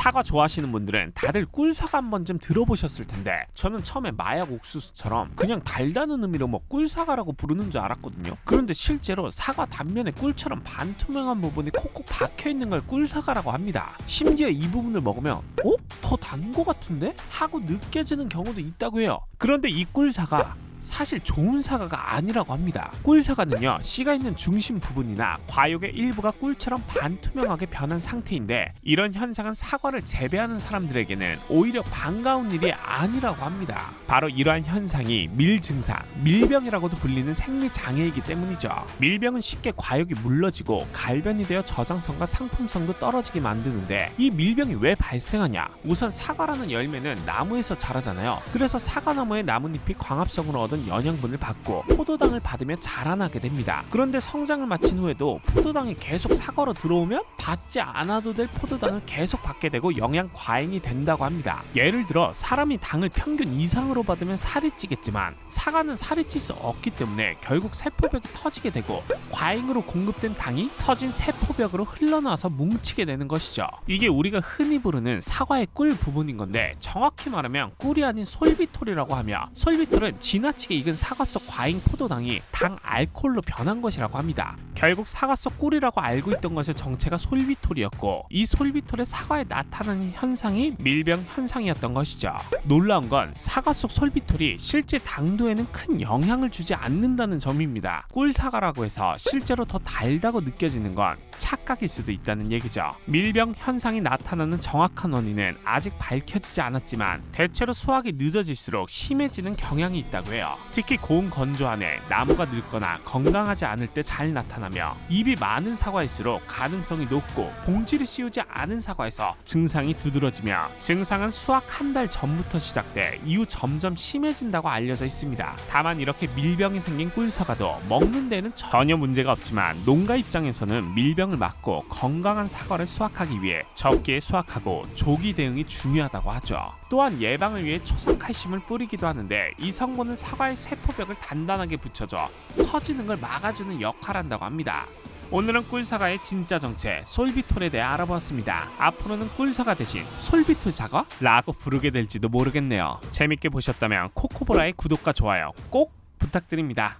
사과 좋아하시는 분들은 다들 꿀사과 한 번쯤 들어보셨을 텐데 저는 처음에 마약 옥수수처럼 그냥 달다는 의미로 뭐 꿀사과라고 부르는 줄 알았거든요. 그런데 실제로 사과 단면에 꿀처럼 반투명한 부분이 콕콕 박혀 있는 걸 꿀사과라고 합니다. 심지어 이 부분을 먹으면 어? 더 단 거 같은데? 하고 느껴지는 경우도 있다고 해요. 그런데 이 꿀사과 사실 좋은 사과가 아니라고 합니다. 꿀사과는요, 씨가 있는 중심 부분이나 과육의 일부가 꿀처럼 반투명하게 변한 상태인데 이런 현상은 사과를 재배하는 사람들에게는 오히려 반가운 일이 아니라고 합니다. 바로 이러한 현상이 밀 증상, 밀병이라고도 불리는 생리 장애이기 때문이죠. 밀병은 쉽게 과육이 물러지고 갈변이 되어 저장성과 상품성도 떨어지게 만드는데 이 밀병이 왜 발생하냐? 우선 사과라는 열매는 나무에서 자라잖아요. 그래서 사과나무의 나뭇잎이 광합성으로 얻은 영양분을 받고 포도당을 받으며 자라나게 됩니다. 그런데 성장을 마친 후에도 포도당이 계속 사과로 들어오면 받지 않아도 될 포도당을 계속 받게 되고 영양 과잉이 된다고 합니다. 예를 들어 사람이 당을 평균 이상으로 받으면 살이 찌겠지만 사과는 살이 찔 수 없기 때문에 결국 세포벽이 터지게 되고 과잉으로 공급된 당이 터진 세포벽으로 흘러나와서 뭉치게 되는 것이죠. 이게 우리가 흔히 부르는 사과의 꿀 부분인 건데 정확히 말하면 꿀이 아닌 솔비톨이라고 하며 솔비톨은 지나치 게 익은 사과 속 과잉 포도당이 당 알코올로 변한 것이라고 합니다. 결국 사과 속 꿀이라고 알고 있던 것의 정체가 솔비톨이었고 이 솔비톨의 사과에 나타나는 현상이 밀병 현상이었던 것이죠. 놀라운 건 사과 속 솔비톨이 실제 당도에는 큰 영향을 주지 않는다는 점입니다. 꿀 사과라고 해서 실제로 더 달다고 느껴지는 건 착각일 수도 있다는 얘기죠. 밀병 현상이 나타나는 정확한 원인은 아직 밝혀지지 않았지만 대체로 수확이 늦어질수록 심해지는 경향이 있다고 해요. 특히 고온 건조 안에 나무가 늙거나 건강하지 않을 때 잘 나타나며 잎이 많은 사과일수록 가능성이 높고 봉지를 씌우지 않은 사과에서 증상이 두드러지며 증상은 수확 한 달 전부터 시작돼 이후 점점 심해진다고 알려져 있습니다. 다만 이렇게 밀병이 생긴 꿀사과도 먹는 데는 전혀 문제가 없지만 농가 입장에서는 밀병을 막고 건강한 사과를 수확하기 위해 적게 수확하고 조기 대응이 중요하다고 하죠. 또한 예방을 위해 초산 칼슘을 뿌리기도 하는데 이 성분은 사과 의 세포벽을 단단하게 붙여줘 터지는 걸 막아주는 역할한다고 합니다. 오늘은 꿀사과의 진짜 정체 솔비톨에 대해 알아보았습니다. 앞으로는 꿀사과 대신 솔비톨 사과? 라고 부르게 될지도 모르겠네요. 재밌게 보셨다면 코코보라의 구독과 좋아요 꼭 부탁드립니다.